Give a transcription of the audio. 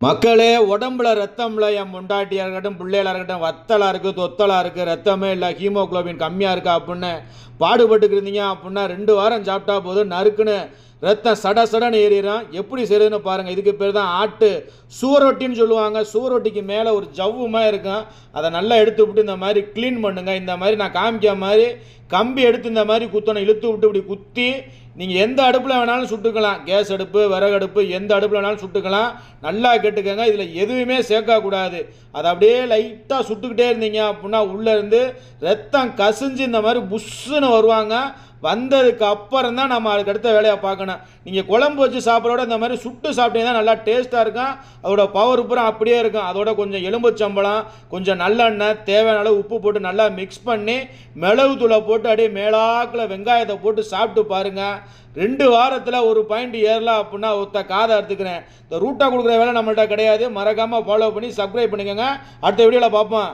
மக்களே உடம்புல ரத்தம்ல என் முண்டாட்டியாக இருக்கட்டும் பிள்ளைகளா இருக்கட்டும் வத்தலாக இருக்குது தொத்தலாக இருக்குது ரத்தமே இல்லை ஹீமோகுளோபின் கம்மியாக இருக்கா அப்படின்னு பாடுபட்டுக்கு இருந்தீங்க அப்படின்னா ரெண்டு வாரம் சாப்பிட்டா போதும் நறுக்குன்னு ரத்தம் சட சடன்னு ஏறிடும் எப்படி செய்யுதுன்னு பாருங்கள் இதுக்கு பேர் தான் ஆட்டு. சுவரொட்டின்னு சொல்லுவாங்க. சுவரொட்டிக்கு மேலே ஒரு ஜவ்வுமாக இருக்கும். அதை நல்லா எடுத்து விட்டு இந்த மாதிரி க்ளீன் பண்ணுங்கள் இந்த மாதிரி நான் காமிக்க மாதிரி கம்பி எடுத்து இந்த மாதிரி குத்தணும். இழுத்து விட்டு இப்படி குத்தி நீங்கள் எந்த அடுப்பில் வேணாலும் சுட்டுக்கலாம். கேஸ் அடுப்பு விறகு அடுப்பு எந்த அடுப்பில் வேணாலும் சுட்டுக்கலாம். நல்லா கேட்டுக்கோங்க. இதில் எதுவுமே சேர்க்கக்கூடாது அதை அப்படியே லைட்டாக சுட்டுக்கிட்டே இருந்தீங்க அப்படின்னா உள்ளே இருந்து ரத்தம் கசிஞ்சு இந்த மாதிரி புஷ்ஷுன்னு வருவாங்க. வந்ததுக்கு அப்புறம் தான் நம்ம அதுக்கு அடுத்த வேலையை பார்க்கணும். நீங்கள் குழம்பு வச்சு சாப்பிட்றோட இந்த மாதிரி சுட்டு சாப்பிட்டீங்கன்னா நல்லா டேஸ்ட்டாக இருக்கும். அதோட பவர் பூரா அப்படியே இருக்கும். அதோட கொஞ்சம் எலும்புச்சம்பளம் கொஞ்சம் நல்லெண்ணெய் தேவையான அளவு உப்பு போட்டு நல்லா மிக்ஸ் பண்ணி மிளகு தூளை போட்டு அப்படியே மேலாக்கில் வெங்காயத்தை போட்டு சாப்பிட்டு பாருங்கள் ரெண்டு வாரத்தில் ஒரு பாயிண்ட் ஏறலாம் அப்படின்னா ஒருத்த காதை அறுத்துக்கிறேன். இந்த ரூட்டாக கொடுக்குற வேலை நம்மள்ட்ட கிடையாது. மறக்காமல் ஃபாலோ பண்ணி சப்ஸ்கிரைப் பண்ணிக்கோங்க. அடுத்த வீடியோவில் பார்ப்போம்.